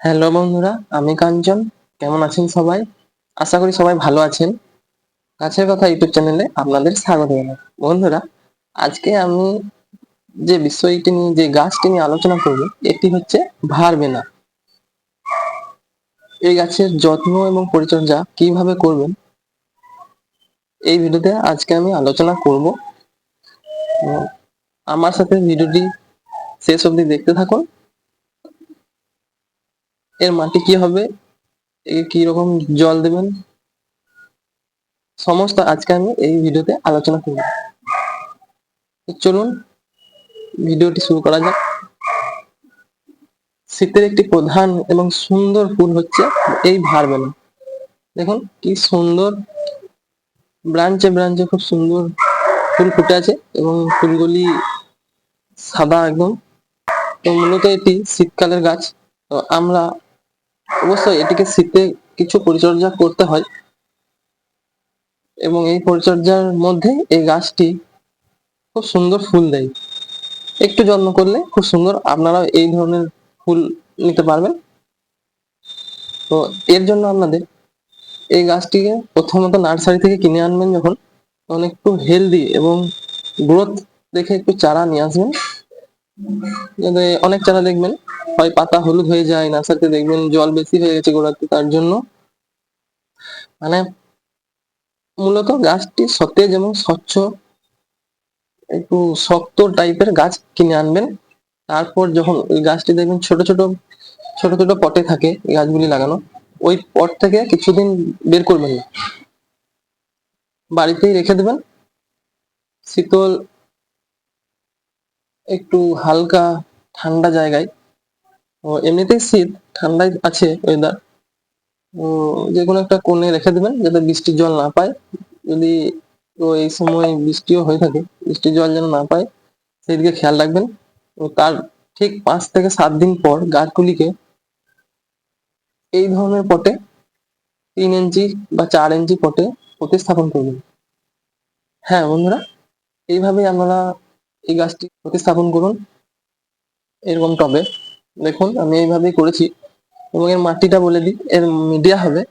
Hello বন্ধুরা, আমি কাঞ্চন। কেমন আছেন সবাই? আশা করি সবাই ভালো আছেন। গাছের কথা ইউটিউব চ্যানেলে আপনাদের স্বাগত বন্ধুরা, আজকে আমি যে বিষয়টি নিয়ে, যে গাছটি নিয়ে আলোচনা করব এটি হচ্ছে ভারবেনা এই গাছের যত্ন এবং পরিচর্যা কীভাবে করবেন, এই ভিডিওতে আজকে আমি আলোচনা করব। আমার সাথে ভিডিওটি শেষ অবধি দেখতে থাকুন। এর মাটি কি হবে? কি রকম জল দেবেন? সমস্ত আজকে আমি এই ভিডিওতে আলোচনা করব। চলুন, ভিডিওটি শুরু করা যাক। শীতের একটি প্রধান এবং সুন্দর ফুল হচ্ছে এই ভারবেনা দেখুন, কি সুন্দর ব্রাঞ্চে ব্রাঞ্চে খুব সুন্দর ফুল ফুটে আছে এবং ফুলগুলি সাদা একদম। তো মূলত এটি শীতকালের গাছ। তো আমরা অবশ্যই এটিকে শীতে কিছু পরিচর্যা করতে হয়। এবং এই পরিচর্যার মধ্যে এই গাছটি খুব সুন্দর ফুল দেয়। একটু যত্ন করলে খুব সুন্দর আপনারা এই ধরনের ফুল নিতে পারবেন। তো এর জন্য আপনাদের এই গাছটিকে প্রথমত নার্সারি থেকে কিনে আনবেন যখন। তখন একটু হেলদি এবং গ্রোথ দেখে একটু চারা নিয়ে আসবেন। অনেক চারা দেখবেন। হয়, পাতা হলুদ হয়ে যায় নার্সারিতে দেখবেন জল বেশি হয়ে গেছে গোড়াতে, তার জন্য। মানে মূলত গাছটি সতেজ এবং স্বচ্ছ, একটু শক্ত টাইপের গাছ কিনে আনবেন। তারপর যখন ওই গাছটি দেখবেন ছোট ছোট ছোট ছোট পটে থাকে গাছগুলি লাগানো, ওই পট থেকে কিছুদিন বের করবেন না। বাড়িতেই রেখে দেবেন। শীতল, একটু হালকা, ঠান্ডা জায়গায় ও, এমনিতেই শীত ঠান্ডায় আছে ওয়েদার যে কোনো একটা কোণে রেখে দেবেন যাতে বৃষ্টির জল না পায়। যদি এই সময় বৃষ্টিও হয়ে থাকে, বৃষ্টির জল যেন না পায় সেই দিকে খেয়াল রাখবেন। তার ঠিক পাঁচ থেকে সাত দিন পর গাছগুলিকে এই ধরনের পটে তিন ইঞ্চি বা চার ইঞ্চি পটে প্রতিস্থাপন করবেন। হ্যাঁ বন্ধুরা, এইভাবেই আপনারা এই গাছটি প্রতিস্থাপন করুন। এরকম টবে। দেখুন, আমি এইভাবেই করেছি এবং এর মাটিটা বলে দিই, এর মিডিয়া হবে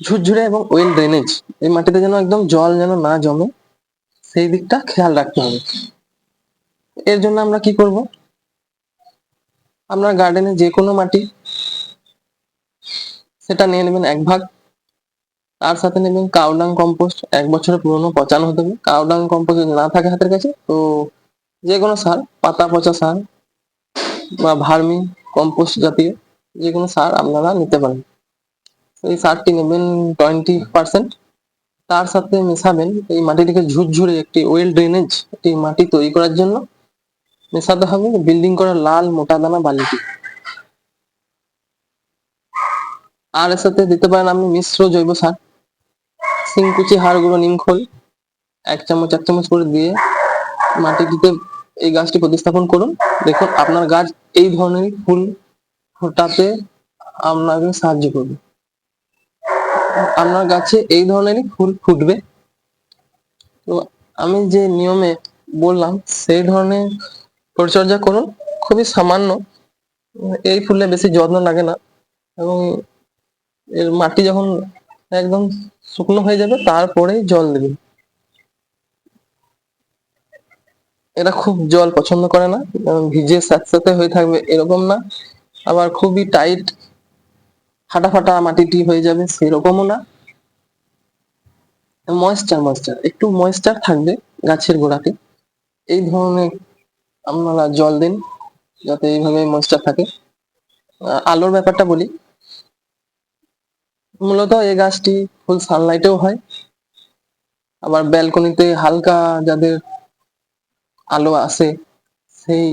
ঝুরঝুরে এবং ওয়েল ড্রেনেজ এই মাটিতে যেন একদম জল যেন না জমে, সেই দিকটা খেয়াল রাখতে হবে। এর জন্য আমরা কি করব? আপনার গার্ডেনে যে কোনো মাটি, সেটা নিয়ে নেবেন এক ভাগ, তার সাথে নেবেন কাউডাং কম্পোস্ট এক বছরের পুরনো পচানো হতে হবে। কাউডাং কম্পোস্ট না থাকে হাতের কাছে, তো যে কোনো সার, পাতা পচা সার বা ভার্মি, কম্পোস্ট জাতীয় যে কোনো সার আপনারা নিতে পারেন। এই সারটি নেবেন টোয়েন্টি পার্সেন্ট তার সাথে মেশাবেন এই মাটিটিকে ঝুরঝুরে একটি ওয়েল ড্রেনেজ একটি মাটি তৈরি করার জন্য। মেশাতে হবে বিল্ডিং করা লাল মোটা দানা বালিটি। আর এর সাথে দিতে পারেন আপনি মিশ্র জৈব সার। সিংকুচি হাড় গুঁড়ো নিমখোল, এক চামচ এক চামচ করে দিয়ে মাটিটিতে এই গাছটি প্রতিস্থাপন করুন। দেখুন, আপনার গাছ এই ধরনের ফুল ফোটাতে আপনাকে সাহায্য করবে। আপনার গাছে এই ধরনেরই ফুল ফুটবে। তো আমি যে নিয়মে বললাম, সেই ধরনের পরিচর্যা করুন। খুবই সামান্য। এই ফুলে বেশি যত্ন লাগে না। এবং এর মাটি যখন একদম শুকনো হয়ে যাবে, তারপরেই জল দেবেন। এরা খুব জল পছন্দ করে না ভিজে স্যাঁতস্যাঁতে হয়ে থাকবে এরকম না। আবার খুবই টাইট ফাটা ফাটা মাটিটি হয়ে যাবে সেরকমও না। ময়েশ্চার ময়েশ্চার একটু ময়েশ্চার থাকবে গাছের গোড়াতে। এই ধরনের আপনারা জল দিন, যাতে এইভাবে ময়েশ্চার থাকে। আলোর ব্যাপারটা বলি। মূলত এই গাছটি ফুল সানলাইটেও হয়। আবার ব্যালকনিতে হালকা যাদের আলো আসে সেই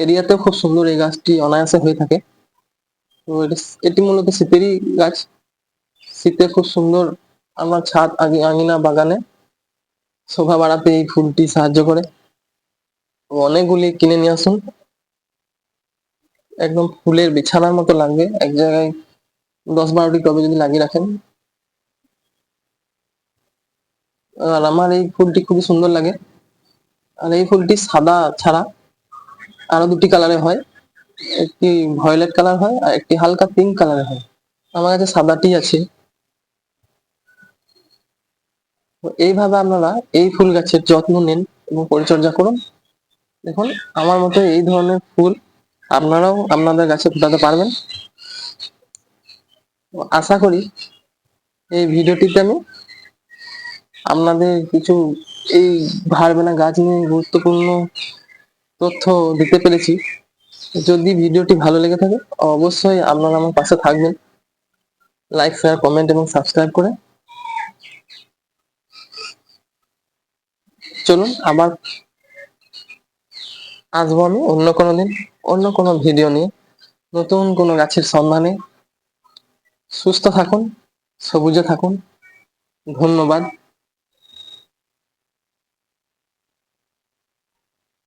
এরিয়াতেও খুব সুন্দর এই গাছটি অনায়াসে হয়ে থাকে। তো এটি মূলত শীতেরই গাছ। শীতে খুব সুন্দর আমার ছাদ আঙিনা বাগানে। শোভা বাড়াতে এই ফুলটি সাহায্য করে। অনেকগুলি কিনে নিয়ে আসুন। একদম ফুলের বিছানার মতো লাগবে। এক জায়গায় দশ বারোটি টবে যদি লাগিয়ে রাখেন। আর আমার এই ফুলটি খুবই সুন্দর লাগে। আর এই ফুলটি সাদা ছাড়া আরও দুটি কালারে হয়। একটি ভয়লেট কালার হয় আর একটি হালকা পিঙ্ক কালারের হয়। আমার কাছে সাদাটি আছে। এইভাবে আপনারা এই ফুল গাছের যত্ন নিন এবং পরিচর্যা করুন। দেখুন, আমার মতো এই ধরনের ফুল আপনারাও আপনাদের গাছে ফোটাতে পারবেন। আশা করি এই ভিডিওটিতে আমি আপনাদের কিছু এই ভারবেনা গাছ নিয়ে গুরুত্বপূর্ণ তথ্য দিতে পেরেছি। যদি ভিডিওটি ভালো লেগে থাকে, অবশ্যই আপনারা আমার পাশে থাকবেন। লাইক শেয়ার কমেন্ট এবং সাবস্ক্রাইব করে। চলুন, আবার আসব আমি অন্য কোনো দিন, অন্য কোনো ভিডিও নিয়ে। নতুন কোনো গাছের সন্ধানে। সুস্থ থাকুন, সবুজে থাকুন। ধন্যবাদ।